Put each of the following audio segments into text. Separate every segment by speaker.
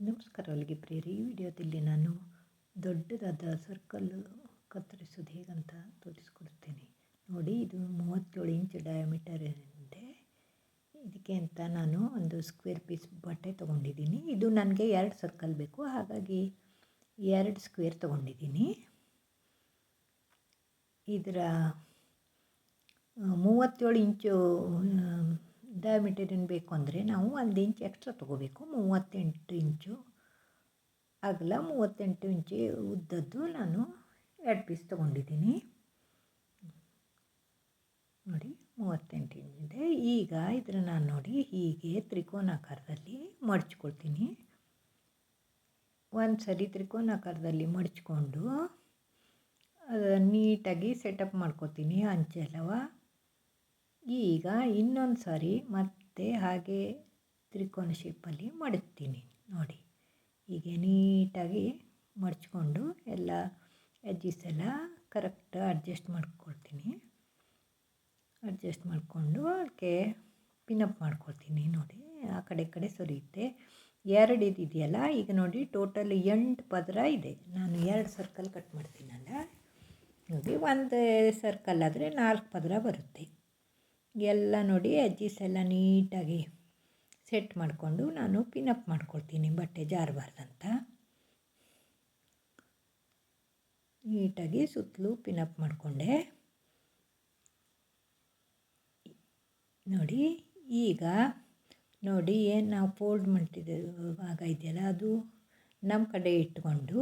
Speaker 1: ನಮಸ್ಕಾರ ಅಲ್ಲಿಗೆ ಪ್ರಿಯರಿ ಈ ವಿಡಿಯೋದಲ್ಲಿ ನಾನು ದೊಡ್ಡದಾದ ಸರ್ಕಲ್ ಕತ್ತರಿಸೋದು ಹೇಗಂತ ತೋರಿಸ್ಕೊಡ್ತೇನೆ ನೋಡಿ, ಇದು ಮೂವತ್ತೇಳು ಇಂಚ್ ಡಯಾಮೀಟರ್ ಇದೆ ಇದಕ್ಕೆ ಅಂತ ನಾನು ಒಂದು ಸ್ಕ್ವೇರ್ ಪೀಸ್ ಬಟ್ಟೆ ತೊಗೊಂಡಿದ್ದೀನಿ. ಇದು ನನಗೆ ಎರಡು ಸರ್ಕಲ್ ಬೇಕು. ಹಾಗಾಗಿ ಎರಡು ಸ್ಕ್ವೇರ್ ತೊಗೊಂಡಿದ್ದೀನಿ. ಇದರ ಮೂವತ್ತೇಳು ಇಂಚು ಡಯಾಮೀಟರ್ ಏನು ಬೇಕು ಅಂದರೆ ನಾವು ಒಂದು ಇಂಚ್ ಎಕ್ಸ್ಟ್ರಾ ತೊಗೋಬೇಕು. ಮೂವತ್ತೆಂಟು ಇಂಚು. ಅಗಲ ಮೂವತ್ತೆಂಟು ಇಂಚು ಉದ್ದದ್ದು ನಾನು ಎರಡು ಪೀಸ್ ತೊಗೊಂಡಿದ್ದೀನಿ. ನೋಡಿ, ಮೂವತ್ತೆಂಟು ಇಂಚಿದೆ ಈಗ ಇದರ ನಾನು ನೋಡಿ ಹೀಗೆ ತ್ರಿಕೋನಾಕಾರದಲ್ಲಿ ಮಡಚ್ಕೊಳ್ತೀನಿ. ಒಂದು ಸರಿ ತ್ರಿಕೋನಾಕಾರದಲ್ಲಿ ಮಡಚ್ಕೊಂಡು ನೀಟಾಗಿ ಸೆಟಪ್ ಮಾಡ್ಕೋತೀನಿ ಅಂಚೆಲ್ಲವ ಈಗ ಇನ್ನೊಂದು ಸಾರಿ ಮತ್ತೆ ಹಾಗೆ ತ್ರಿಕೋನ ಶೇಪಲ್ಲಿ ಮಡಗ್ತೀನಿ ನೋಡಿ, ಹೀಗೆ ನೀಟಾಗಿ ಮಡಚ್ಕೊಂಡು ಎಲ್ಲ ಎಜ್ಜಿಸ್ ಎಲ್ಲ ಕರೆಕ್ಟ್ ಅಡ್ಜಸ್ಟ್ ಮಾಡ್ಕೊಳ್ತೀನಿ. ಅಡ್ಜಸ್ಟ್ ಮಾಡಿಕೊಂಡು ಅದಕ್ಕೆ ಪಿನಪ್ ಮಾಡ್ಕೊಳ್ತೀನಿ. ನೋಡಿ, ಆ ಕಡೆ ಕಡೆ ಸರಿಯುತ್ತೆ. ಎರಡು ಇದೆಯಲ್ಲ, ಈಗ ನೋಡಿ ಟೋಟಲ್ ಎಂಟು ಪದರ ಇದೆ. ನಾನು ಎರಡು ಸರ್ಕಲ್ ಕಟ್ ಮಾಡ್ತೀನಲ್ಲ. ನೋಡಿ, ಒಂದು ಸರ್ಕಲ್ ಆದರೆ ನಾಲ್ಕು ಪದರ ಬರುತ್ತೆ. ಎಲ್ಲ ನೋಡಿ ಅಜ್ಜಿಸ್ ಎಲ್ಲ ನೀಟಾಗಿ ಸೆಟ್ ಮಾಡಿಕೊಂಡು ನಾನು ಪಿನಪ್ ಮಾಡ್ಕೊಳ್ತೀನಿ ಬಟ್ಟೆ ಜಾರಬಾರ್ದಂತ. ನೀಟಾಗಿ ಸುತ್ತಲೂ ಪಿನಪ್ ಮಾಡಿಕೊಂಡೆ. ನೋಡಿ ಈಗ ನೋಡಿ ಏನು ನಾವು ಫೋಲ್ಡ್ ಮಾಡ್ತಿದ್ದೇವೆ ಭಾಗ ಇದೆಯಲ್ಲ ಅದು ನಮ್ಮ ಕಡೆ ಇಟ್ಕೊಂಡು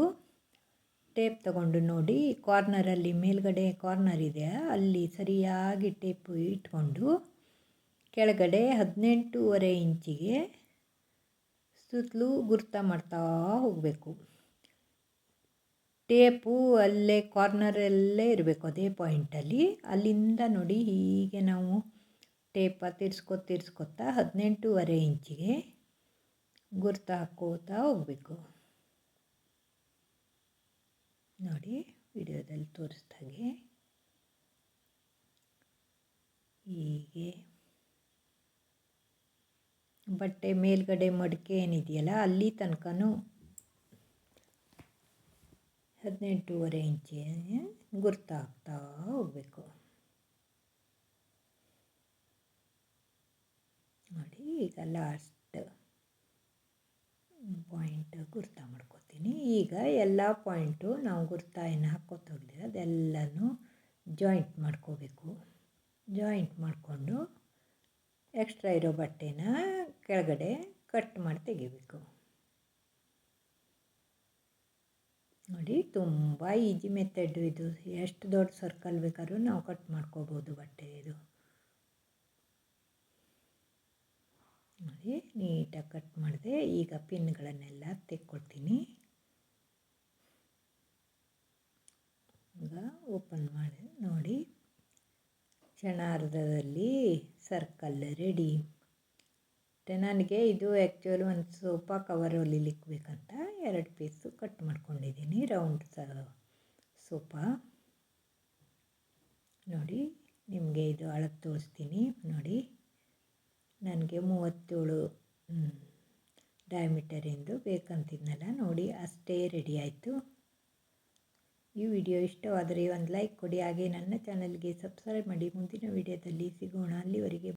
Speaker 1: ಟೇಪ್ ತಗೊಂಡು ನೋಡಿ ಕಾರ್ನರಲ್ಲಿ ಮೇಲ್ಗಡೆ ಕಾರ್ನರ್ ಇದೆ, ಅಲ್ಲಿ ಸರಿಯಾಗಿ ಟೇಪು ಇಟ್ಕೊಂಡು, ಕೆಳಗಡೆ ಹದಿನೆಂಟೂವರೆ ಇಂಚಿಗೆ ಸುತ್ತಲೂ ಗುರ್ತ ಮಾಡ್ತಾ ಹೋಗಬೇಕು. ಟೇಪು ಅಲ್ಲೇ ಕಾರ್ನರಲ್ಲೇ ಇರಬೇಕು ಅದೇ ಪಾಯಿಂಟಲ್ಲಿ ಅಲ್ಲಿಂದ ನೋಡಿ ಹೀಗೆ ನಾವು ಟೇಪ ತಿರ್ಸ್ಕೊ ತಿರ್ಸ್ಕೊತಾ ಹದಿನೆಂಟೂವರೆ ಇಂಚಿಗೆ ಗುರ್ತ ಹಾಕ್ಕೋತಾ ಹೋಗಬೇಕು. ನೋಡಿ ವಿಡಿಯೋದಲ್ಲಿ ತೋರಿಸ್ದಾಗೆ ಹೀಗೆ. ಬಟ್ಟೆ ಮೇಲ್ಗಡೆ ಮಡಿಕೆ ಏನಿದೆಯಲ್ಲ, ಅಲ್ಲಿ ತನಕನೂ ಹದಿನೆಂಟೂವರೆ ಇಂಚಿ ಗುರ್ತಾಗ್ತಾ ಹೋಗಬೇಕು. ನೋಡಿ, ಈಗ ಲಾಸ್ಟ್ ಪಾಯಿಂಟ್ ಗುರ್ತ ಮಾಡ್ಕೋತೀನಿ. ಈಗ ಎಲ್ಲ ಪಾಯಿಂಟು ನಾವು ಗುರ್ತ ಏನು ಹಾಕ್ಕೋತ ಹೋಗಲಿ ಅದೆಲ್ಲನೂ ಜಾಯಿಂಟ್ ಮಾಡ್ಕೋಬೇಕು. ಜಾಯಿಂಟ್ ಮಾಡಿಕೊಂಡು ಎಕ್ಸ್ಟ್ರಾ ಇರೋ ಬಟ್ಟೆನ ಕೆಳಗಡೆ ಕಟ್ ಮಾಡಿ ತೆಗಿಬೇಕು. ನೋಡಿ, ತುಂಬ ಈಜಿ ಮೆಥಡ್ ಇದು. ಎಷ್ಟು ದೊಡ್ಡ ಸರ್ಕಲ್ ಬೇಕಾದ್ರೂ ನಾವು ಕಟ್ ಮಾಡ್ಕೋಬೋದು ಬಟ್ಟೆ ಇದು. ನೋಡಿ ನೀಟಾಗಿ ಕಟ್ ಮಾಡಿದೆ. ಈಗ ಪಿನ್ಗಳನ್ನೆಲ್ಲ ತೆಕ್ಕೊಳ್ತೀನಿ ಈಗ ಓಪನ್ ಮಾಡಿ, ನೋಡಿ. ಕ್ಷಣಾರ್ಧದಲ್ಲಿ ಸರ್ಕಲ್ ರೆಡಿ. ನನಗೆ ಇದು ಆ್ಯಕ್ಚುಲಿ ಒಂದು ಸೋಫಾ ಕವರ್ ಹೊಲಿಲಿಕ್ಕೆ ಬೇಕಂತ ಎರಡು ಪೀಸು ಕಟ್ ಮಾಡ್ಕೊಂಡಿದ್ದೀನಿ ರೌಂಡ್ ಸೋಫಾ ನೋಡಿ, ನಿಮಗೆ ಇದು ಅಳತೆ ತೋರಿಸ್ತೀನಿ, ನೋಡಿ. ನನಗೆ ಮೂವತ್ತೇಳು ಡಯಾಮೀಟರಿಂದು ಬೇಕಂತಿದ್ನಲ್ಲ ನೋಡಿ, ಅಷ್ಟೇ ರೆಡಿ ಆಯಿತು. ಈ ವಿಡಿಯೋ ಇಷ್ಟವಾದರೆ ಒಂದು ಲೈಕ್ ಕೊಡಿ, ಹಾಗೆ ನನ್ನ ಚಾನಲ್ಗೆ ಸಬ್ಸ್ಕ್ರೈಬ್ ಮಾಡಿ. ಮುಂದಿನ ವಿಡಿಯೋದಲ್ಲಿ ಸಿಗೋಣ. ಅಲ್ಲಿವರೆಗೆ